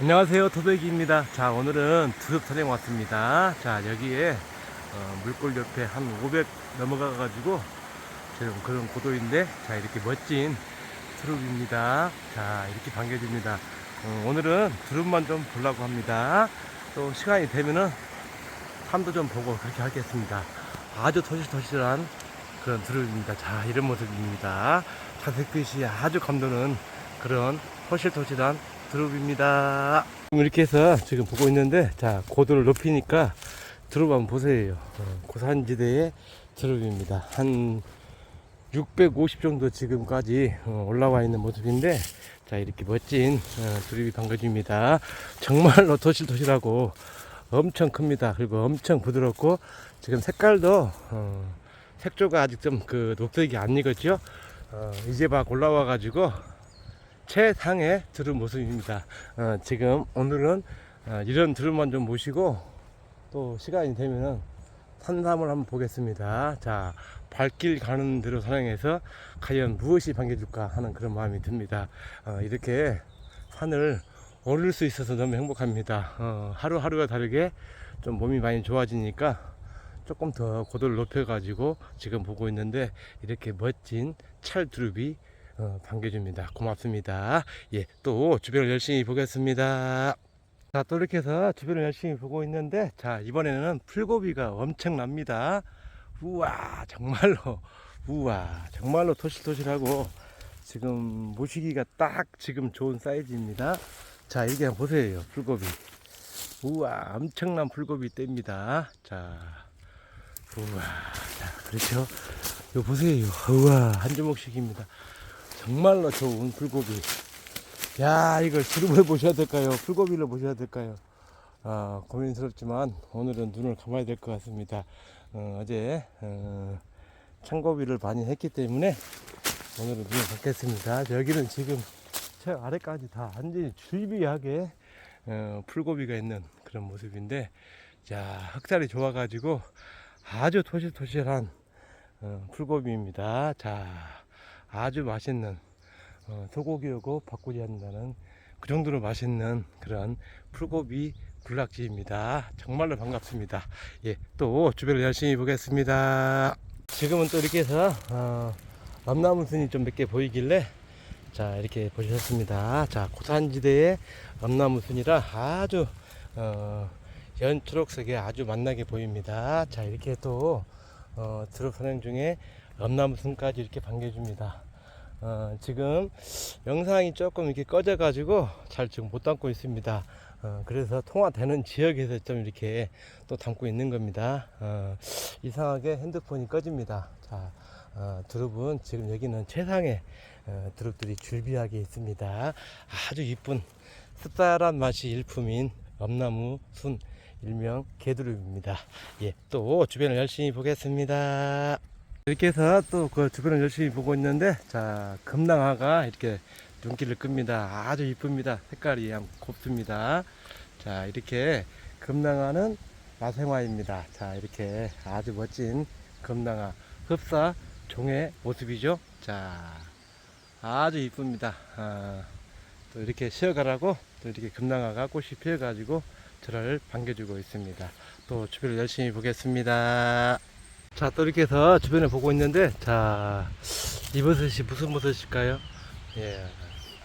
안녕하세요 토백이입니다. 자 오늘은 두릅 촬영 왔습니다. 자 여기에 어, 물골 옆에 한 500 넘어가 가지고 지금 그런 고도인데 자 이렇게 멋진 두릅입니다. 자 이렇게 반겨줍니다. 어, 오늘은 두릅만 좀 보려고 합니다. 또 시간이 되면은 산도 좀 보고 그렇게 하겠습니다. 아주 토실토실한 그런 두릅입니다. 자 이런 모습입니다. 자색빛이 아주 감도는 그런 토실토실한 드롭입니다. 이렇게 해서 지금 보고 있는데, 자, 고도를 높이니까 드롭 한번 보세요. 어, 고산지대의 드롭입니다. 한 650 정도 지금까지 어, 올라와 있는 모습인데, 자, 이렇게 멋진 어, 드롭이 반겨줍니다. 정말로 토실토실하고 엄청 큽니다. 그리고 엄청 부드럽고, 지금 색깔도, 어, 색조가 아직 좀 그 녹색이 안 익었죠? 어, 이제 막 올라와 가지고, 최상의 드럼 모습입니다. 어, 지금 오늘은 어, 이런 드럼만 좀 모시고 또 시간이 되면은 산삼을 한번 보겠습니다. 자, 발길 가는 대로 사랑해서 과연 무엇이 반겨줄까 하는 그런 마음이 듭니다. 어, 이렇게 산을 오를 수 있어서 너무 행복합니다. 어, 하루하루가 다르게 좀 몸이 많이 좋아지니까 조금 더 고도를 높여가지고 지금 보고 있는데 이렇게 멋진 찰두릅이 어, 반겨줍니다. 고맙습니다. 예, 또 주변을 열심히 보겠습니다. 자, 또 이렇게 해서 주변을 열심히 보고 있는데, 자, 이번에는 풀고비가 엄청납니다. 우와, 정말로, 우와, 정말로 토실토실하고, 지금 모시기가 딱 지금 좋은 사이즈입니다. 자, 이렇게 한번 보세요, 풀고비. 우와, 엄청난 풀고비 떼입니다. 자, 우와, 자, 그렇죠. 이거 보세요. 우와, 한 주먹씩입니다. 정말로 좋은 풀고비. 야, 이걸 두릅을 보셔야 될까요? 풀고비를 보셔야 될까요? 아, 고민스럽지만 오늘은 눈을 감아야 될 것 같습니다. 어, 제 어, 창고비를 많이 했기 때문에 오늘은 눈을 감겠습니다. 여기는 지금 저 아래까지 다 완전히 줄비하게 어, 풀고비가 있는 그런 모습인데, 자, 흑살이 좋아가지고 아주 토실토실한 어, 풀고비입니다. 자, 아주 맛있는 어, 소고기하고 바꾸지 않는다는 그 정도로 맛있는 그런 풀고비 군락지입니다. 정말로 반갑습니다. 예, 또 주변을 열심히 보겠습니다. 지금은 또 이렇게 해서 어, 엄나무 순이 좀 몇 개 보이길래 자 이렇게 보셨습니다. 자 고산지대의 엄나무 순이라 아주 어, 연초록색에 아주 만나게 보입니다. 자 이렇게 또 어, 드롭 선행 중에 엄나무순까지 이렇게 반겨줍니다. 어, 지금 영상이 조금 이렇게 꺼져 가지고 잘 지금 못 담고 있습니다. 어, 그래서 통화되는 지역에서 좀 이렇게 또 담고 있는 겁니다. 어, 이상하게 핸드폰이 꺼집니다. 자, 어, 드롭은 지금 여기는 최상의 어, 드롭들이 줄비하게 있습니다. 아주 이쁜 습달한 맛이 일품인 엄나무 순 일명 개두릅입니다. 예, 또 주변을 열심히 보겠습니다. 이렇게 해서 또 그 주변을 열심히 보고 있는데 자 금낭화가 이렇게 눈길을 끕니다. 아주 이쁩니다. 색깔이 양 곱습니다. 자 이렇게 금낭화는 야생화입니다. 자 이렇게 아주 멋진 금낭화 흡사 종의 모습이죠. 자 아주 이쁩니다. 아, 또 이렇게 쉬어가라고 또 이렇게 금낭화가 꽃이 피어 가지고 저를 반겨주고 있습니다. 또 주변을 열심히 보겠습니다 자, 또 이렇게 해서 주변에 보고 있는데, 자, 이 버섯이 무슨 버섯일까요? 예,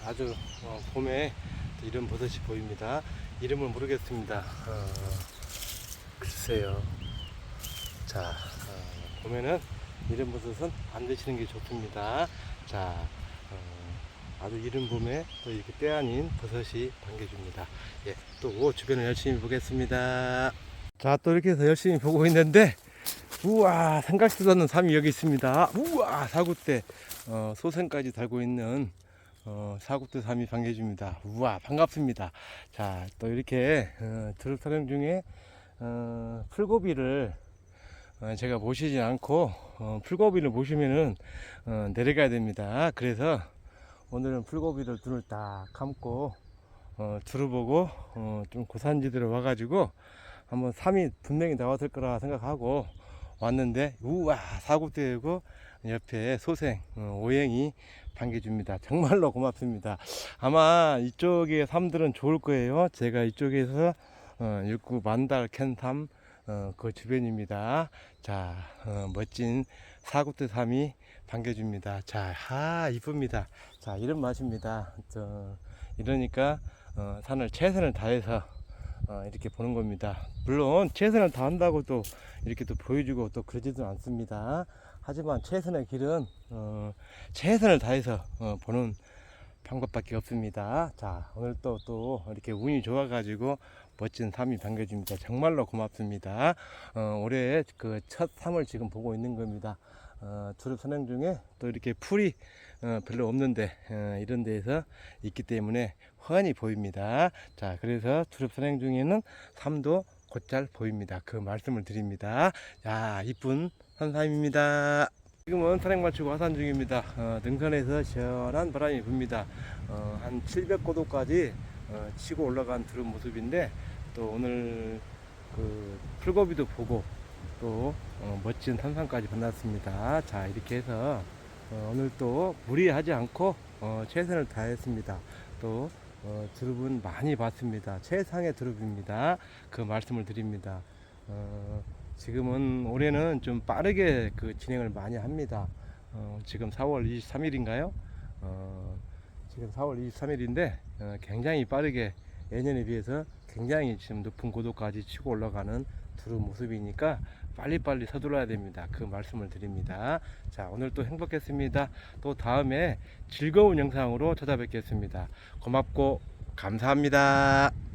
아주 어, 봄에 또 이런 버섯이 보입니다. 이름을 모르겠습니다. 어, 글쎄요. 자, 어, 봄에는 이런 버섯은 안 드시는 게 좋습니다. 자, 어, 아주 이른 봄에 또 이렇게 때 아닌 버섯이 반겨줍니다. 예, 또 주변을 열심히 보겠습니다. 자, 또 이렇게 해서 열심히 보고 있는데, 우와 생각지도 않는 삶이 여기 있습니다. 우와 사구대 어, 소생까지 달고 있는 어, 사구대 삶이 반겨줍니다. 우와 반갑습니다. 자 또 이렇게 어, 드롭 촬영 중에 어, 풀고비를 어, 제가 모시지 않고 어, 풀고비를 모시면은 어, 내려가야 됩니다. 그래서 오늘은 풀고비를 눈을 딱 감고 어, 들어보고 어, 좀 고산지대로 와가지고 한번 삶이 분명히 나왔을 거라 생각하고 왔는데 우와 사고되고 옆에 소생 어, 오행이 반겨줍니다. 정말로 고맙습니다. 아마 이쪽의 삶들은 좋을 거예요. 제가 이쪽에서 어, 육구 만달 캔삼 어, 그 주변입니다. 자 어, 멋진 사구대 삼이 반겨줍니다. 자, 하 이쁩니다. 자 이런 맛입니다. 저, 이러니까 어, 산을 최선을 다해서 어, 이렇게 보는 겁니다. 물론 최선을 다한다고 또 이렇게 또 보여주고 또 그러지도 않습니다. 하지만 최선의 길은 어, 최선을 다해서 어, 보는 방법밖에 없습니다. 자 오늘 또 또 이렇게 운이 좋아가지고 멋진 삶이 반겨줍니다. 정말로 고맙습니다. 어, 올해 그 첫 삶을 지금 보고 있는 겁니다. 어, 두릅 선행 중에 또 이렇게 풀이 어, 별로 없는데 어, 이런 데에서 있기 때문에 훤히 보입니다. 자, 그래서 두릅 선행 중에는 삶도 곧잘 보입니다. 그 말씀을 드립니다. 야, 이쁜 산삼입니다. 지금은 산행 마치고 하산 중입니다. 어, 등산에서 시원한 바람이 붑니다. 어, 한 700고도까지 어, 치고 올라간 두릅 모습인데 또 오늘 그 풀고비도 보고 또 어, 멋진 산삼까지 만났습니다. 자 이렇게 해서 어, 오늘 또 무리하지 않고 어, 최선을 다했습니다. 또 어, 두릅은 많이 봤습니다. 최상의 두릅입니다. 그 말씀을 드립니다. 어, 지금은 올해는 좀 빠르게 그 진행을 많이 합니다. 어, 지금 4월 23일인가요? 어, 지금 4월 23일인데 어, 굉장히 빠르게 예년에 비해서 굉장히 지금 높은 고도까지 치고 올라가는 두릅 모습이니까 빨리빨리 서둘러야 됩니다. 그 말씀을 드립니다. 자, 오늘 또 행복했습니다. 또 다음에 즐거운 영상으로 찾아뵙겠습니다. 고맙고 감사합니다.